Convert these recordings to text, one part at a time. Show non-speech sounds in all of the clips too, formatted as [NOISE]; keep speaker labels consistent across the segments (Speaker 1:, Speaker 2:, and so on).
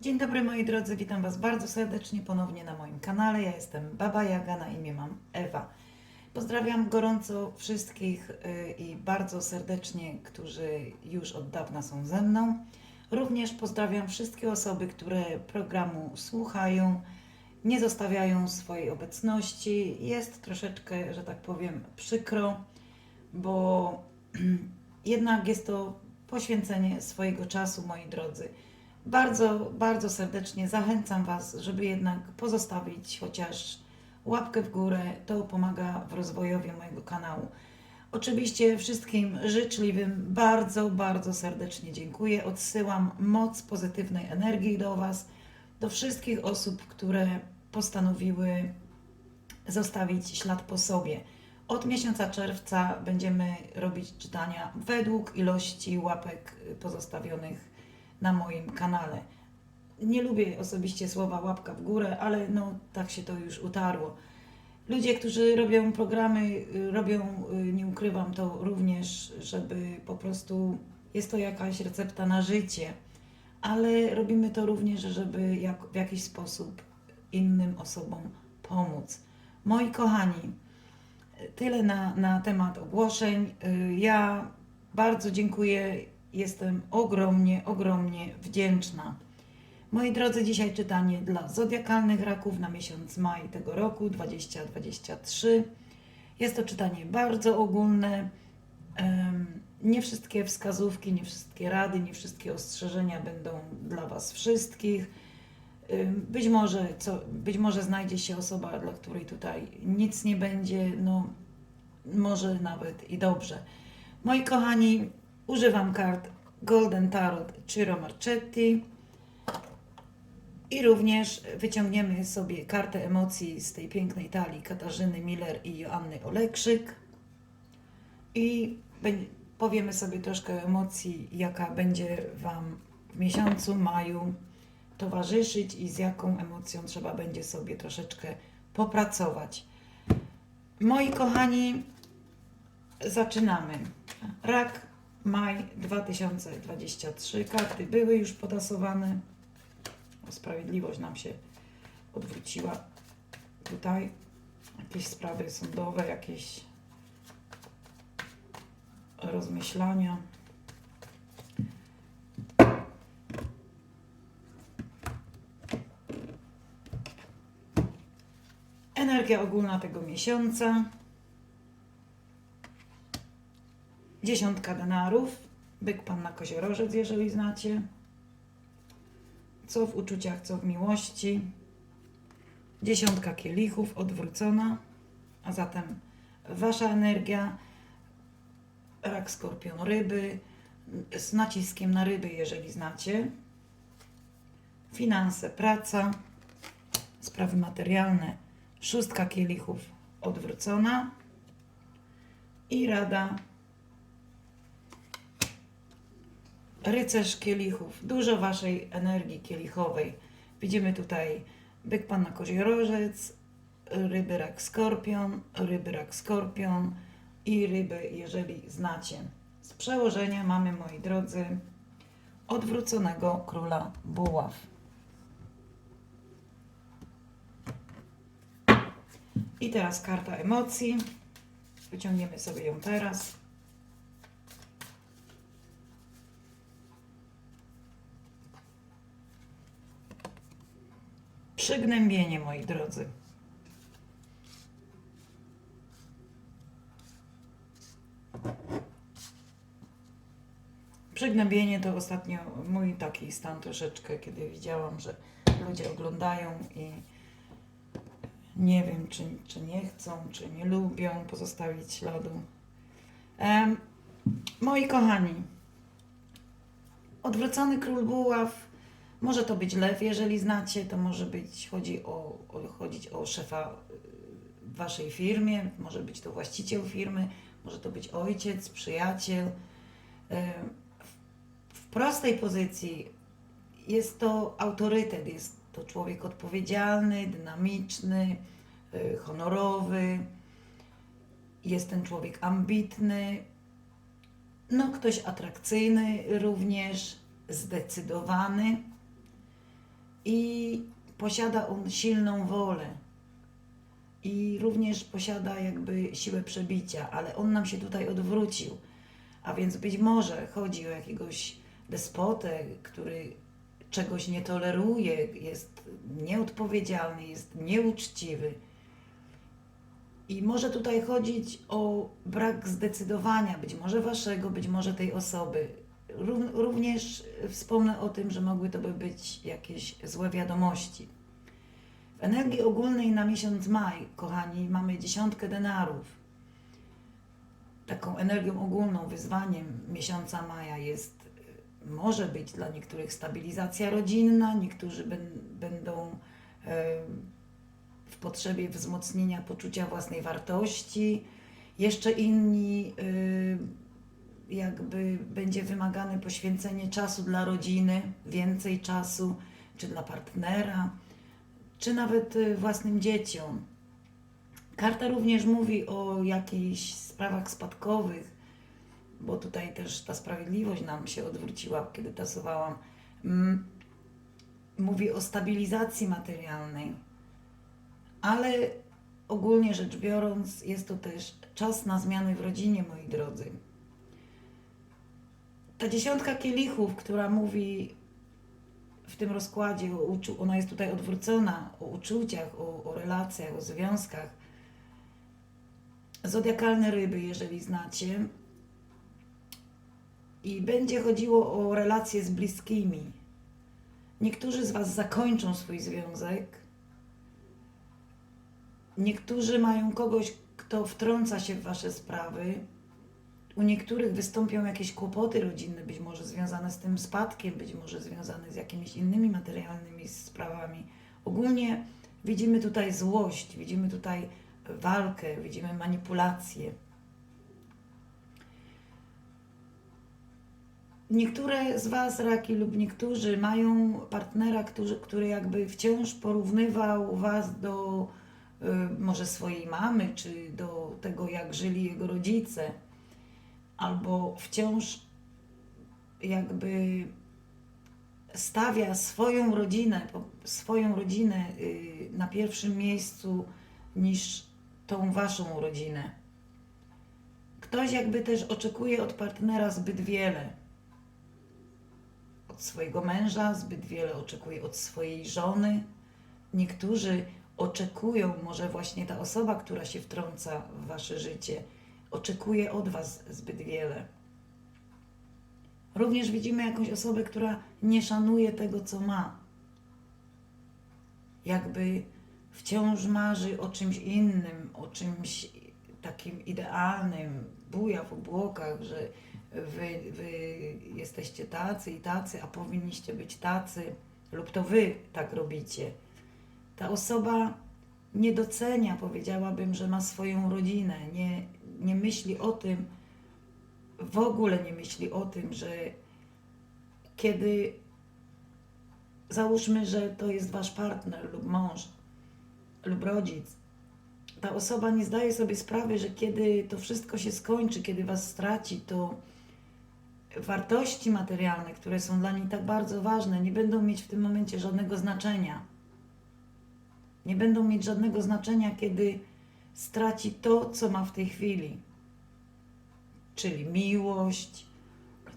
Speaker 1: Dzień dobry moi drodzy, witam Was bardzo serdecznie ponownie na moim kanale. Ja jestem Baba Jaga, na imię mam Ewa. Pozdrawiam gorąco wszystkich y, i bardzo serdecznie, którzy już od dawna są ze mną. Również pozdrawiam wszystkie osoby, które programu słuchają, nie zostawiają swojej obecności. Jest troszeczkę, że tak powiem, przykro, bo [CLEARS THROAT] jednak jest to poświęcenie swojego czasu, moi drodzy. Bardzo, bardzo serdecznie zachęcam Was, żeby jednak pozostawić chociaż łapkę w górę. To pomaga w rozwojowi mojego kanału. Oczywiście wszystkim życzliwym bardzo, bardzo serdecznie dziękuję. Odsyłam moc pozytywnej energii do Was, do wszystkich osób, które postanowiły zostawić ślad po sobie. Od miesiąca czerwca będziemy robić czytania według ilości łapek pozostawionych na moim kanale. Nie lubię osobiście słowa łapka w górę, ale no tak się to już utarło. Ludzie, którzy robią programy, y, robią, y, nie ukrywam to również, żeby po prostu jest to jakaś recepta na życie, ale robimy to również, żeby jak, w jakiś sposób innym osobom pomóc. Moi kochani, tyle na, na temat ogłoszeń. Y, Ja bardzo dziękuję, jestem ogromnie, ogromnie wdzięczna. Moi drodzy, dzisiaj czytanie dla zodiakalnych raków na miesiąc maj tego roku 2023. Jest to czytanie bardzo ogólne. Nie wszystkie wskazówki, nie wszystkie rady, nie wszystkie ostrzeżenia będą dla Was wszystkich. Być może, co, być może znajdzie się osoba, dla której tutaj nic nie będzie, no może nawet i dobrze. Moi kochani, używam kart Golden Tarot Ciro Marchetti i również wyciągniemy sobie kartę emocji z tej pięknej talii Katarzyny Miller i Joanny Olekrzyk i powiemy sobie troszkę emocji, jaka będzie Wam w miesiącu maju towarzyszyć i z jaką emocją trzeba będzie sobie troszeczkę popracować. Moi kochani, zaczynamy. Rak, maj 2023. Karty były już potasowane. O, Sprawiedliwość nam się odwróciła. Tutaj jakieś sprawy sądowe, jakieś rozmyślania. Energia ogólna tego miesiąca. Dziesiątka denarów. Byk panna koziorożec, jeżeli znacie. Co w uczuciach, co w miłości. Dziesiątka kielichów odwrócona. A zatem wasza energia. Rak, skorpion, ryby. Z naciskiem na ryby, jeżeli znacie. Finanse, praca. Sprawy materialne. Szóstka kielichów odwrócona. I rada. Rycerz kielichów. Dużo waszej energii kielichowej. Widzimy tutaj byk panna koziorożec, ryby rak skorpion, ryby rak skorpion i ryby, jeżeli znacie. Z przełożenia mamy, moi drodzy, odwróconego króla buław. I teraz karta emocji. Wyciągniemy sobie ją teraz. Przygnębienie, moi drodzy. Przygnębienie to ostatnio mój taki stan troszeczkę, kiedy widziałam, że ludzie oglądają i nie wiem, czy, czy nie chcą, czy nie lubią pozostawić śladu. Moi kochani, odwrócony król buław, może to być lew, jeżeli znacie, to może być, chodzi o, o, chodzić o szefa y, w waszej firmie, może być to właściciel firmy, może to być ojciec, przyjaciel. W, w prostej pozycji jest to autorytet, jest to człowiek odpowiedzialny, dynamiczny, y, honorowy, jest ten człowiek ambitny, no ktoś atrakcyjny również, zdecydowany. I posiada on silną wolę. I również posiada jakby siłę przebicia, ale on nam się tutaj odwrócił. A więc być może chodzi o jakiegoś despotę, który czegoś nie toleruje, jest nieodpowiedzialny, jest nieuczciwy. I może tutaj chodzić o brak zdecydowania, być może waszego, być może tej osoby. Ró- Również wspomnę o tym, że mogły to by być jakieś złe wiadomości. W energii ogólnej na miesiąc maj, kochani, mamy dziesiątkę denarów. Taką energią ogólną, wyzwaniem miesiąca maja jest, y, może być dla niektórych stabilizacja rodzinna, niektórzy będą w potrzebie wzmocnienia poczucia własnej wartości, jeszcze inni y, jakby będzie wymagane poświęcenie czasu dla rodziny, więcej czasu, czy dla partnera, czy nawet y, własnym dzieciom. Karta również mówi o jakichś sprawach spadkowych, bo tutaj też ta sprawiedliwość nam się odwróciła, kiedy tasowałam. Mm, Mówi o stabilizacji materialnej, ale ogólnie rzecz biorąc, jest to też czas na zmiany w rodzinie, moi drodzy. Ta dziesiątka kielichów, która mówi w tym rozkładzie, o uczu- ona jest tutaj odwrócona, o uczuciach, o, o relacjach, o związkach. Zodiakalne ryby, jeżeli znacie. I będzie chodziło o relacje z bliskimi. Niektórzy z Was zakończą swój związek. Niektórzy mają kogoś, kto wtrąca się w Wasze sprawy. U niektórych wystąpią jakieś kłopoty rodzinne, być może związane z tym spadkiem, być może związane z jakimiś innymi materialnymi sprawami. Ogólnie widzimy tutaj złość, widzimy tutaj walkę, widzimy manipulację. Niektóre z Was, raki, lub niektórzy mają partnera, który, który jakby wciąż porównywał Was do y, może swojej mamy, czy do tego, jak żyli jego rodzice, albo wciąż jakby stawia swoją rodzinę, swoją rodzinę y, na pierwszym miejscu niż tą Waszą rodzinę. Ktoś jakby też oczekuje od partnera zbyt wiele od swojego męża, zbyt wiele oczekuje od swojej żony. Niektórzy oczekują, może właśnie ta osoba, która się wtrąca w wasze życie, oczekuje od was zbyt wiele. Również widzimy jakąś osobę, która nie szanuje tego, co ma. Jakby wciąż marzy o czymś innym, o czymś takim idealnym, buja w obłokach, że wy, wy jesteście tacy i tacy, a powinniście być tacy, lub to wy tak robicie. Ta osoba nie docenia, powiedziałabym, że ma swoją rodzinę, nie, nie myśli o tym, w ogóle nie myśli o tym, że kiedy załóżmy, że to jest wasz partner lub mąż lub rodzic, ta osoba nie zdaje sobie sprawy, że kiedy to wszystko się skończy, kiedy was straci, to wartości materialne, które są dla niej tak bardzo ważne, nie będą mieć w tym momencie żadnego znaczenia. Nie będą mieć żadnego znaczenia, kiedy straci to, co ma w tej chwili. Czyli miłość,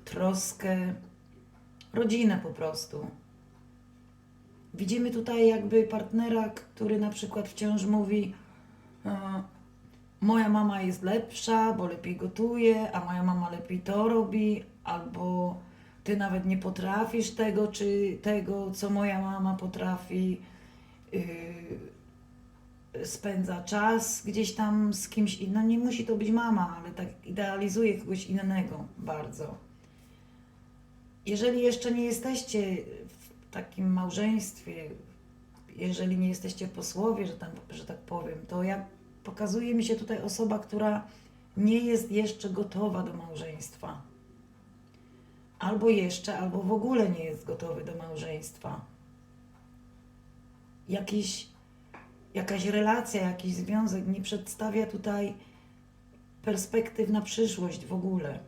Speaker 1: troskę, rodzinę po prostu. Widzimy tutaj jakby partnera, który na przykład wciąż mówi: e, Moja mama jest lepsza, bo lepiej gotuje, a moja mama lepiej to robi, albo ty nawet nie potrafisz tego, czy tego, co moja mama potrafi. Yy, spędza czas gdzieś tam z kimś innym. No nie musi to być mama, ale tak idealizuje kogoś innego bardzo. Jeżeli jeszcze nie jesteście w takim małżeństwie, jeżeli nie jesteście posłowie, że, tam, że tak powiem, to ja pokazuje mi się tutaj osoba, która nie jest jeszcze gotowa do małżeństwa. Albo jeszcze, albo w ogóle nie jest gotowy do małżeństwa. Jakiś, jakaś relacja, jakiś związek nie przedstawia tutaj perspektyw na przyszłość w ogóle.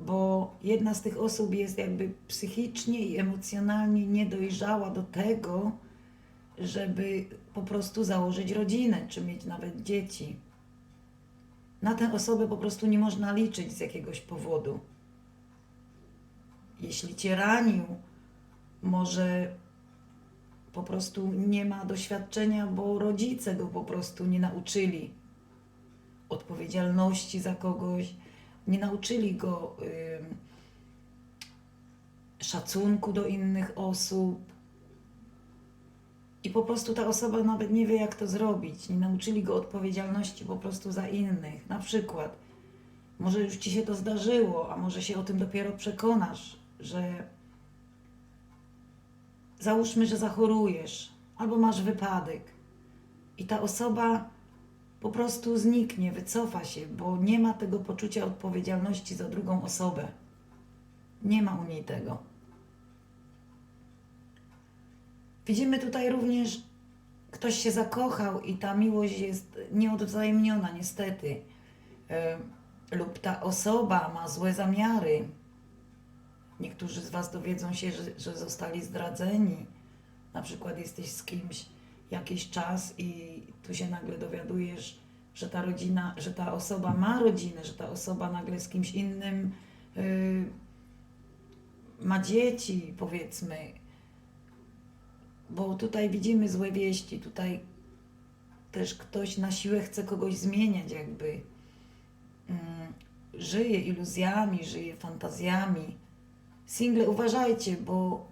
Speaker 1: bo jedna z tych osób jest jakby psychicznie i emocjonalnie niedojrzała do tego, żeby po prostu założyć rodzinę, czy mieć nawet dzieci. Na tę osobę po prostu nie można liczyć z jakiegoś powodu. Jeśli cię ranił, może po prostu nie ma doświadczenia, bo rodzice go po prostu nie nauczyli odpowiedzialności za kogoś, nie nauczyli go ym, szacunku do innych osób. I po prostu ta osoba nawet nie wie, jak to zrobić. Nie nauczyli go odpowiedzialności po prostu za innych. Na przykład, może już ci się to zdarzyło, a może się o tym dopiero przekonasz, że załóżmy, że zachorujesz albo masz wypadek i ta osoba po prostu zniknie, wycofa się, bo nie ma tego poczucia odpowiedzialności za drugą osobę. Nie ma u niej tego. Widzimy tutaj również, ktoś się zakochał i ta miłość jest nieodwzajemniona, niestety. E, lub ta osoba ma złe zamiary. Niektórzy z Was dowiedzą się, że, że zostali zdradzeni. Na przykład jesteś z kimś jakiś czas i tu się nagle dowiadujesz, że ta rodzina, że ta osoba ma rodzinę, że ta osoba nagle z kimś innym y, ma dzieci, powiedzmy. Bo tutaj widzimy złe wieści, tutaj też ktoś na siłę chce kogoś zmieniać, jakby. Mm, żyje iluzjami, żyje fantazjami. Single, uważajcie, bo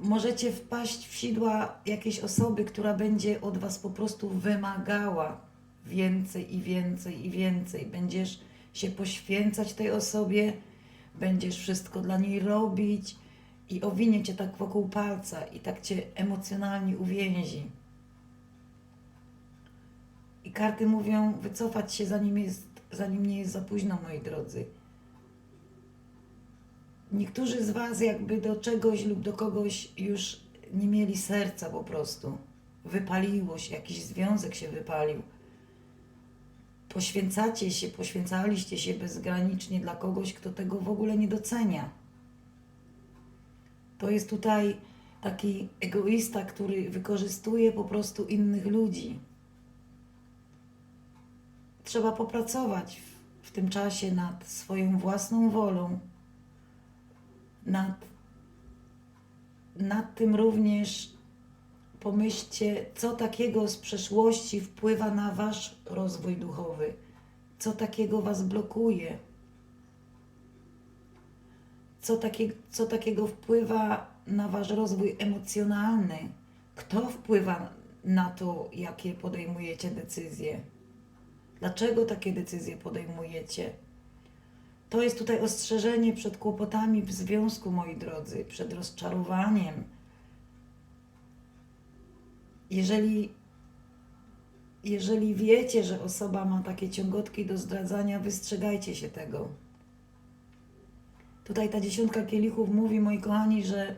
Speaker 1: możecie wpaść w sidła jakiejś osoby, która będzie od Was po prostu wymagała więcej i więcej i więcej. Będziesz się poświęcać tej osobie, będziesz wszystko dla niej robić i owinie Cię tak wokół palca i tak Cię emocjonalnie uwięzi. I karty mówią wycofać się zanim, jest, zanim nie jest za późno, moi drodzy. Niektórzy z Was jakby do czegoś lub do kogoś już nie mieli serca po prostu. Wypaliło się, jakiś związek się wypalił. Poświęcacie się, poświęcaliście się bezgranicznie dla kogoś, kto tego w ogóle nie docenia. To jest tutaj taki egoista, który wykorzystuje po prostu innych ludzi. Trzeba popracować w, w tym czasie nad swoją własną wolą, nad, nad tym również pomyślcie, co takiego z przeszłości wpływa na Wasz rozwój duchowy, co takiego Was blokuje, co, takie, co takiego wpływa na Wasz rozwój emocjonalny, kto wpływa na to, jakie podejmujecie decyzje, dlaczego takie decyzje podejmujecie. To jest tutaj ostrzeżenie przed kłopotami w związku, moi drodzy, przed rozczarowaniem. Jeżeli, jeżeli wiecie, że osoba ma takie ciągotki do zdradzania, wystrzegajcie się tego. Tutaj ta dziesiątka kielichów mówi, moi kochani, że,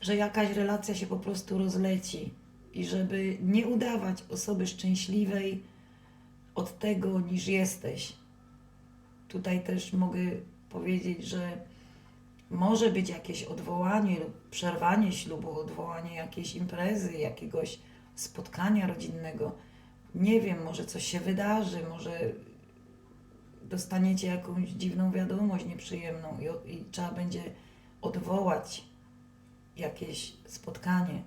Speaker 1: że jakaś relacja się po prostu rozleci i żeby nie udawać osoby szczęśliwej, od tego, niż jesteś. Tutaj też mogę powiedzieć, że może być jakieś odwołanie lub przerwanie ślubu, odwołanie jakiejś imprezy, jakiegoś spotkania rodzinnego. Nie wiem, może coś się wydarzy, może dostaniecie jakąś dziwną wiadomość nieprzyjemną i, i trzeba będzie odwołać jakieś spotkanie.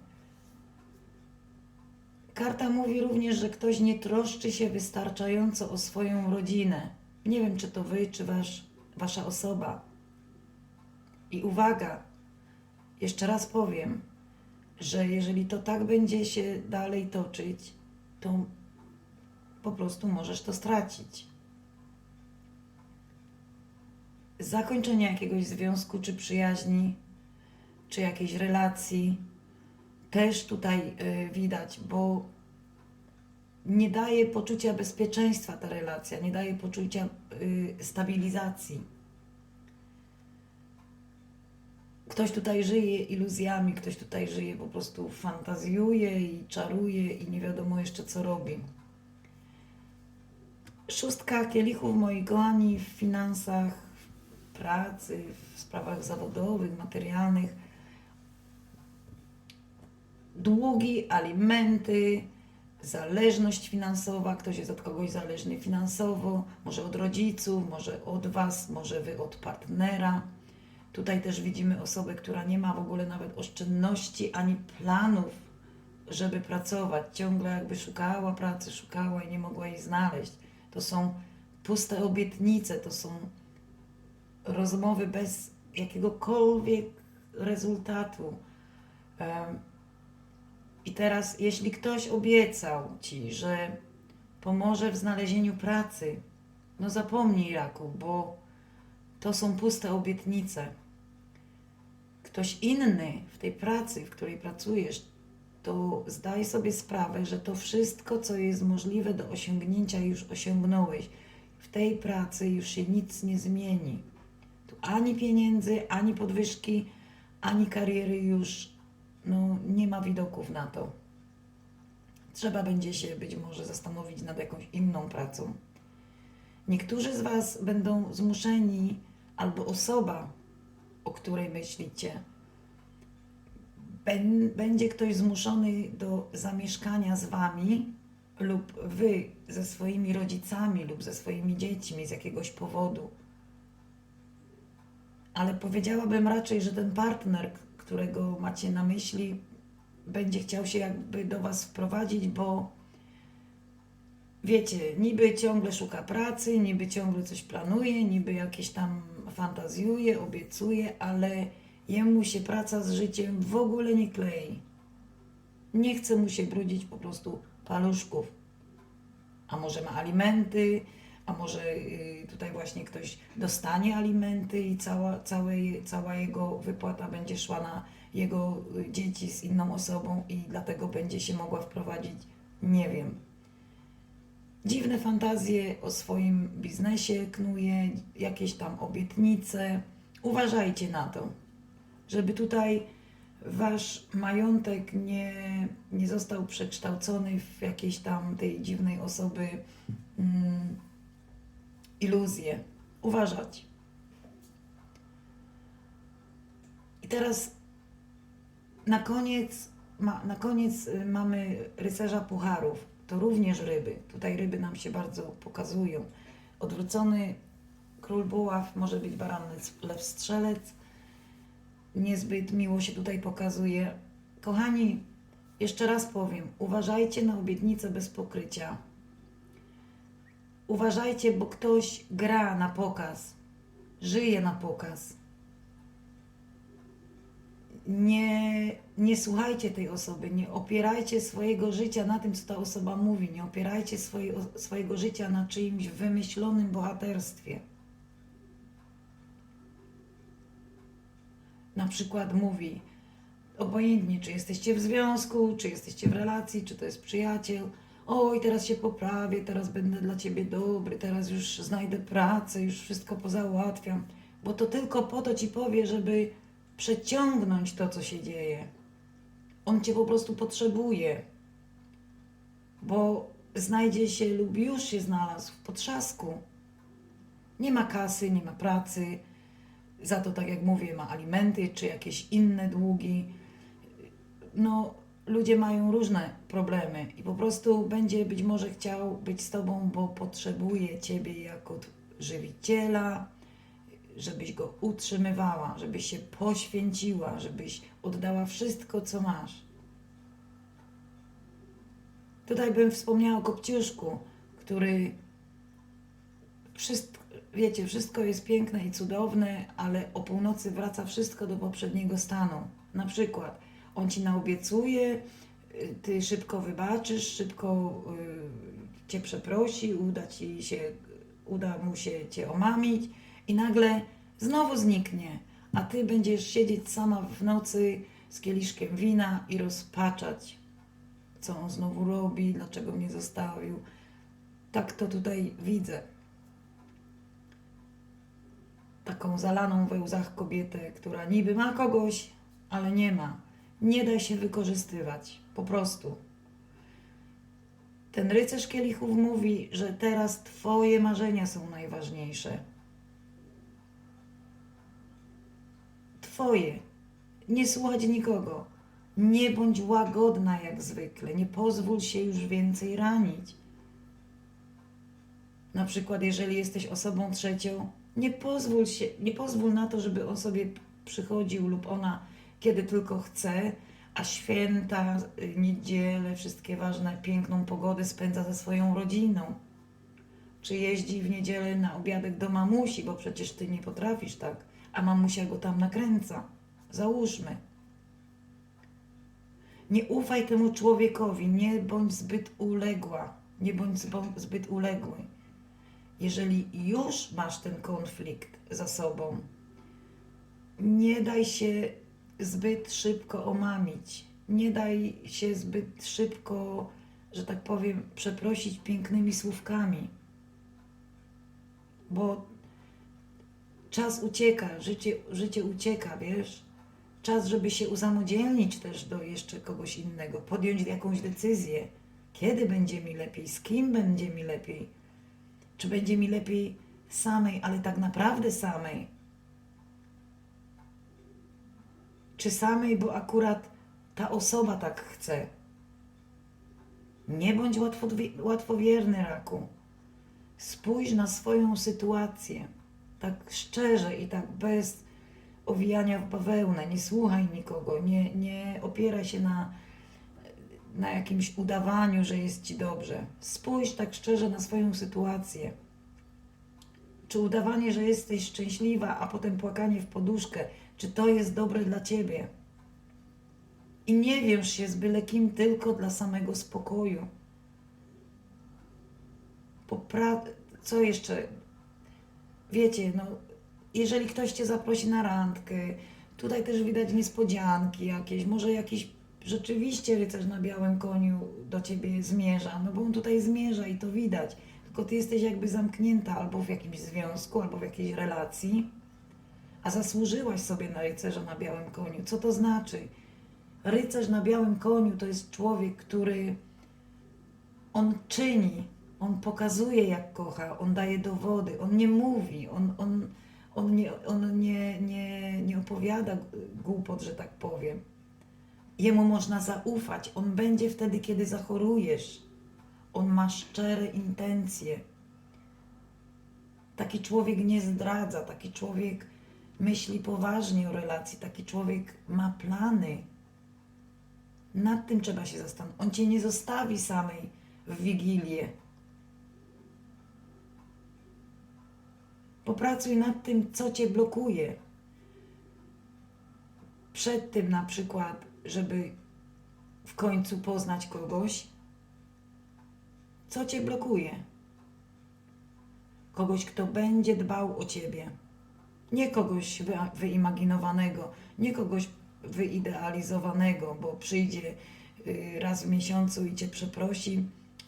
Speaker 1: Karta mówi również, że ktoś nie troszczy się wystarczająco o swoją rodzinę. Nie wiem, czy to wy, czy wasz, wasza osoba. I uwaga, jeszcze raz powiem, że jeżeli to tak będzie się dalej toczyć, to po prostu możesz to stracić. Zakończenie jakiegoś związku, czy przyjaźni, czy jakiejś relacji też tutaj y, widać, bo nie daje poczucia bezpieczeństwa ta relacja, nie daje poczucia y, stabilizacji. Ktoś tutaj żyje iluzjami, ktoś tutaj żyje po prostu fantazjuje i czaruje i nie wiadomo jeszcze co robi. Szóstka kielichów, moi kochani, w finansach, w pracy, w sprawach zawodowych, materialnych. Długi, alimenty, zależność finansowa, ktoś jest od kogoś zależny finansowo, może od rodziców, może od Was, może Wy od partnera. Tutaj też widzimy osobę, która nie ma w ogóle nawet oszczędności ani planów, żeby pracować. Ciągle jakby szukała pracy, szukała i nie mogła jej znaleźć. To są puste obietnice, to są rozmowy bez jakiegokolwiek rezultatu. I teraz, jeśli ktoś obiecał ci, że pomoże w znalezieniu pracy, no zapomnij, Raku, bo to są puste obietnice. Ktoś inny w tej pracy, w której pracujesz, to zdaj sobie sprawę, że to wszystko, co jest możliwe do osiągnięcia, już osiągnąłeś. W tej pracy już się nic nie zmieni. Tu ani pieniędzy, ani podwyżki, ani kariery już no, nie ma widoków na to. Trzeba będzie się być może zastanowić nad jakąś inną pracą. Niektórzy z Was będą zmuszeni, albo osoba, o której myślicie, Bę- będzie ktoś zmuszony do zamieszkania z wami, lub wy ze swoimi rodzicami, lub ze swoimi dziećmi z jakiegoś powodu. Ale powiedziałabym raczej, że ten partner, którego macie na myśli, będzie chciał się jakby do was wprowadzić, bo wiecie, niby ciągle szuka pracy, niby ciągle coś planuje, niby jakieś tam fantazjuje, obiecuje, ale jemu się praca z życiem w ogóle nie klei. Nie chce mu się brudzić po prostu paluszków. A może ma alimenty, a może y, tutaj właśnie ktoś dostanie alimenty i cała, całe, cała jego wypłata będzie szła na jego y, dzieci z inną osobą i dlatego będzie się mogła wprowadzić, nie wiem. Dziwne fantazje o swoim biznesie knuje, jakieś tam obietnice. Uważajcie na to żeby tutaj wasz majątek nie, nie został przekształcony w jakiejś tam tej dziwnej osoby mm, iluzję. Uważać. I teraz na koniec, ma, na koniec y, mamy rycerza pucharów. To również ryby. Tutaj ryby nam się bardzo pokazują. Odwrócony król buław może być baranec, lew strzelec niezbyt miło się tutaj pokazuje. Kochani, jeszcze raz powiem, uważajcie na obietnice bez pokrycia. Uważajcie, bo ktoś gra na pokaz, żyje na pokaz. Nie, nie słuchajcie tej osoby, nie opierajcie swojego życia na tym, co ta osoba mówi, nie opierajcie swoje, swojego życia na czyimś wymyślonym bohaterstwie. na przykład mówi, obojętnie czy jesteście w związku, czy jesteście w relacji, czy to jest przyjaciel, oj, teraz się poprawię, teraz będę dla ciebie dobry, teraz już znajdę pracę, już wszystko pozałatwiam, bo to tylko po to ci powie, żeby przeciągnąć to, co się dzieje. On cię po prostu potrzebuje, bo znajdzie się lub już się znalazł w potrzasku. Nie ma kasy, nie ma pracy, za to, tak jak mówię, ma alimenty czy jakieś inne długi. No, ludzie mają różne problemy i po prostu będzie być może chciał być z Tobą, bo potrzebuje Ciebie jako żywiciela, żebyś go utrzymywała, żebyś się poświęciła, żebyś oddała wszystko, co masz. Tutaj bym wspomniała o Kopciuszku, który wszystko, wiecie, wszystko jest piękne i cudowne, ale o północy wraca wszystko do poprzedniego stanu. Na przykład on ci naobiecuje, y, ty szybko wybaczysz, szybko y, cię przeprosi, uda ci się, uda mu się cię omamić i nagle znowu zniknie, a ty będziesz siedzieć sama w nocy z kieliszkiem wina i rozpaczać, co on znowu robi, dlaczego mnie zostawił. Tak to tutaj widzę taką zalaną we łzach kobietę, która niby ma kogoś, ale nie ma. Nie da się wykorzystywać. Po prostu. Ten rycerz kielichów mówi, że teraz Twoje marzenia są najważniejsze. Twoje. Nie słuchać nikogo. Nie bądź łagodna jak zwykle. Nie pozwól się już więcej ranić. Na przykład, jeżeli jesteś osobą trzecią, nie pozwól, się, nie pozwól na to, żeby on sobie przychodził lub ona kiedy tylko chce, a święta, y, niedzielę, wszystkie ważne, piękną pogodę spędza ze swoją rodziną. Czy jeździ w niedzielę na obiadek do mamusi, bo przecież ty nie potrafisz tak, a mamusia go tam nakręca. Załóżmy. Nie ufaj temu człowiekowi, nie bądź zbyt uległa, nie bądź zbyt uległy. Jeżeli już masz ten konflikt za sobą, nie daj się zbyt szybko omamić. Nie daj się zbyt szybko, że tak powiem, przeprosić pięknymi słówkami. Bo czas ucieka, życie, życie ucieka, wiesz? Czas, żeby się usamodzielnić też do jeszcze kogoś innego, podjąć jakąś decyzję. Kiedy będzie mi lepiej, z kim będzie mi lepiej, czy będzie mi lepiej samej, ale tak naprawdę samej. Czy samej, bo akurat ta osoba tak chce. Nie bądź łatwowi- łatwowierny, raku. Spójrz na swoją sytuację. Tak szczerze i tak bez owijania w bawełnę. Nie słuchaj nikogo. Nie, nie opieraj się na, na jakimś udawaniu, że jest ci dobrze. Spójrz tak szczerze na swoją sytuację. Czy udawanie, że jesteś szczęśliwa, a potem płakanie w poduszkę, czy to jest dobre dla ciebie? I nie wiąż się z byle kim tylko dla samego spokoju. Popra- Co jeszcze? Wiecie, no, jeżeli ktoś cię zaprosi na randkę, tutaj też widać niespodzianki jakieś, może jakiś rzeczywiście rycerz na białym koniu do ciebie zmierza, no bo on tutaj zmierza i to widać. Tylko ty jesteś jakby zamknięta albo w jakimś związku, albo w jakiejś relacji, a zasłużyłaś sobie na rycerza na białym koniu. Co to znaczy? Rycerz na białym koniu to jest człowiek, który on czyni, on pokazuje jak kocha, on daje dowody, on nie mówi, on, on, on, nie, on nie, nie, nie opowiada głupot, że tak powiem. Jemu można zaufać, on będzie wtedy, kiedy zachorujesz. On ma szczere intencje. Taki człowiek nie zdradza, taki człowiek myśli poważnie o relacji, taki człowiek ma plany. Nad tym trzeba się zastanowić. On cię nie zostawi samej w wigilię. Popracuj nad tym, co cię blokuje. Przed tym na przykład, żeby w końcu poznać kogoś, co cię blokuje. Kogoś, kto będzie dbał o ciebie. Nie kogoś wy- wyimaginowanego, nie kogoś wyidealizowanego, bo przyjdzie y, raz w miesiącu i cię przeprosi,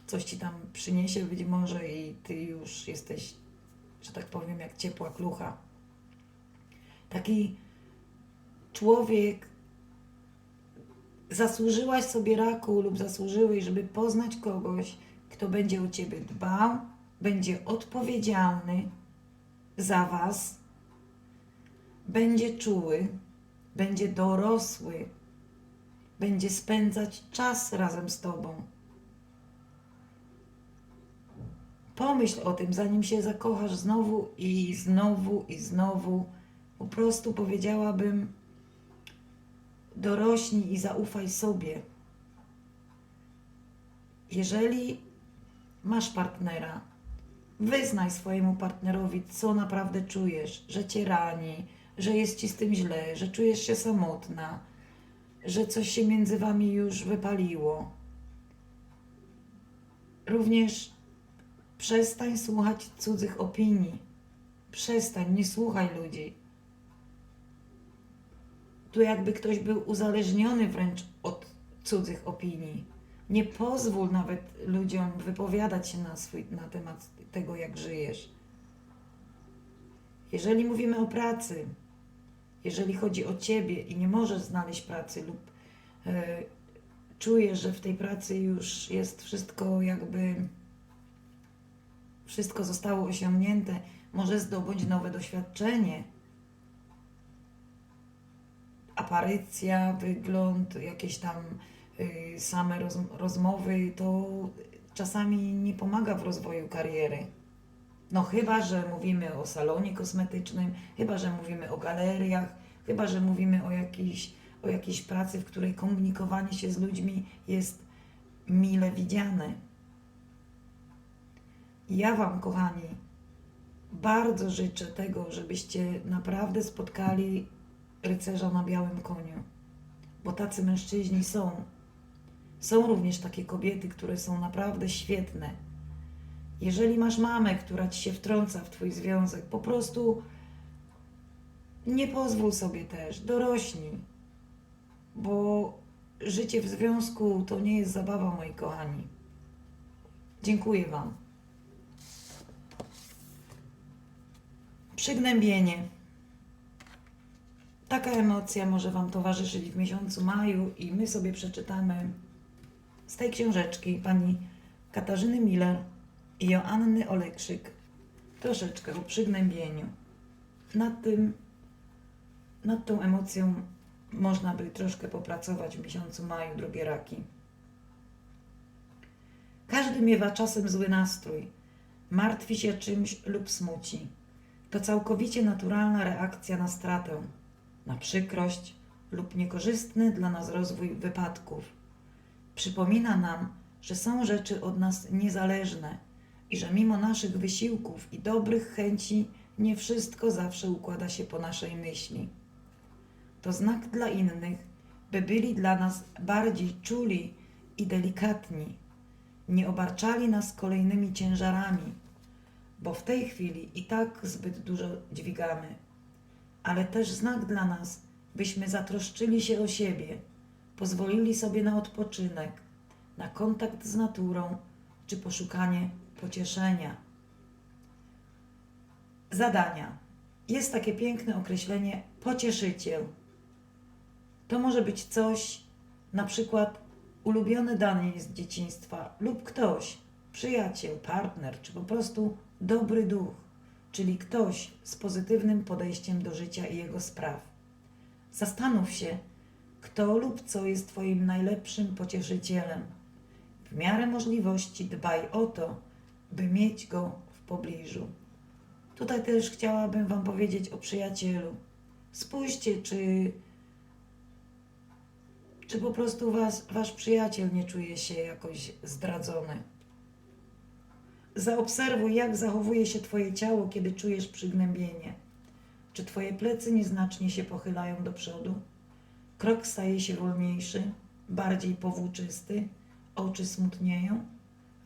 Speaker 1: coś ci tam przyniesie być może i ty już jesteś, że tak powiem, jak ciepła klucha. Taki człowiek, zasłużyłaś sobie raku lub zasłużyłeś, żeby poznać kogoś, kto będzie o ciebie dbał, będzie odpowiedzialny za was, będzie czuły, będzie dorosły, będzie spędzać czas razem z tobą. Pomyśl o tym, zanim się zakochasz znowu i znowu i znowu. Po prostu powiedziałabym, dorośnij i zaufaj sobie. Jeżeli masz partnera, wyznaj swojemu partnerowi, co naprawdę czujesz, że cię rani, że jest ci z tym źle, że czujesz się samotna, że coś się między wami już wypaliło. Również przestań słuchać cudzych opinii. Przestań, nie słuchaj ludzi. Tu jakby ktoś był uzależniony wręcz od cudzych opinii. Nie pozwól nawet ludziom wypowiadać się na, swój, na temat tego, jak żyjesz. Jeżeli mówimy o pracy, jeżeli chodzi o ciebie i nie możesz znaleźć pracy lub e, czujesz, że w tej pracy już jest wszystko jakby wszystko zostało osiągnięte, może zdobądź nowe doświadczenie. Aparycja, wygląd, jakieś tam same roz, rozmowy, to czasami nie pomaga w rozwoju kariery. No chyba, że mówimy o salonie kosmetycznym, chyba, że mówimy o galeriach, chyba, że mówimy o jakiejś, o jakiejś pracy, w której komunikowanie się z ludźmi jest mile widziane. Ja Wam, kochani, bardzo życzę tego, żebyście naprawdę spotkali rycerza na białym koniu, bo tacy mężczyźni są. Są również takie kobiety, które są naprawdę świetne. Jeżeli masz mamę, która ci się wtrąca w Twój związek, po prostu nie pozwól sobie też, dorośnij, bo życie w związku to nie jest zabawa, moi kochani. Dziękuję Wam. Przygnębienie. Taka emocja może Wam towarzyszyć w miesiącu maju i my sobie przeczytamy z tej książeczki pani Katarzyny Miller i Joanny Olekrzyk troszeczkę o przygnębieniu. Nad tym, nad tą emocją można by troszkę popracować w miesiącu maju, drogie raki. Każdy miewa czasem zły nastrój, martwi się czymś lub smuci. To całkowicie naturalna reakcja na stratę, na przykrość lub niekorzystny dla nas rozwój wypadków. Przypomina nam, że są rzeczy od nas niezależne i że mimo naszych wysiłków i dobrych chęci nie wszystko zawsze układa się po naszej myśli. To znak dla innych, by byli dla nas bardziej czuli i delikatni, nie obarczali nas kolejnymi ciężarami, bo w tej chwili i tak zbyt dużo dźwigamy, ale też znak dla nas, byśmy zatroszczyli się o siebie, pozwolili sobie na odpoczynek, na kontakt z naturą czy poszukanie pocieszenia. Zadania. Jest takie piękne określenie pocieszyciel. To może być coś, na przykład ulubione danie z dzieciństwa lub ktoś, przyjaciel, partner, czy po prostu dobry duch, czyli ktoś z pozytywnym podejściem do życia i jego spraw. Zastanów się, kto lub co jest Twoim najlepszym pocieszycielem. W miarę możliwości dbaj o to, by mieć go w pobliżu. Tutaj też chciałabym Wam powiedzieć o przyjacielu. Spójrzcie, czy, czy po prostu was, Wasz przyjaciel nie czuje się jakoś zdradzony. Zaobserwuj, jak zachowuje się Twoje ciało, kiedy czujesz przygnębienie. Czy Twoje plecy nieznacznie się pochylają do przodu? Krok staje się wolniejszy, bardziej powłóczysty, oczy smutnieją,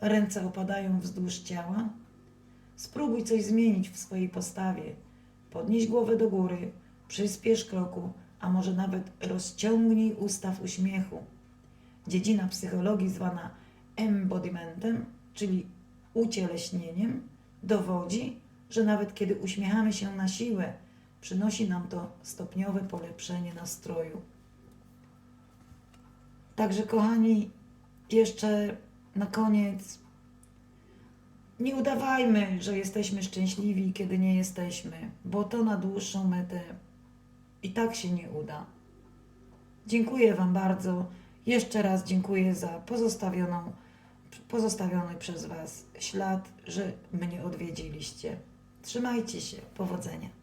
Speaker 1: ręce opadają wzdłuż ciała. Spróbuj coś zmienić w swojej postawie. Podnieś głowę do góry, przyspiesz kroku, a może nawet rozciągnij usta w uśmiechu. Dziedzina psychologii zwana embodimentem, czyli ucieleśnieniem, dowodzi, że nawet kiedy uśmiechamy się na siłę, przynosi nam to stopniowe polepszenie nastroju. Także, kochani, jeszcze na koniec nie udawajmy, że jesteśmy szczęśliwi, kiedy nie jesteśmy, bo to na dłuższą metę i tak się nie uda. Dziękuję Wam bardzo. Jeszcze raz dziękuję za pozostawioną, pozostawiony przez Was ślad, że mnie odwiedziliście. Trzymajcie się. Powodzenia.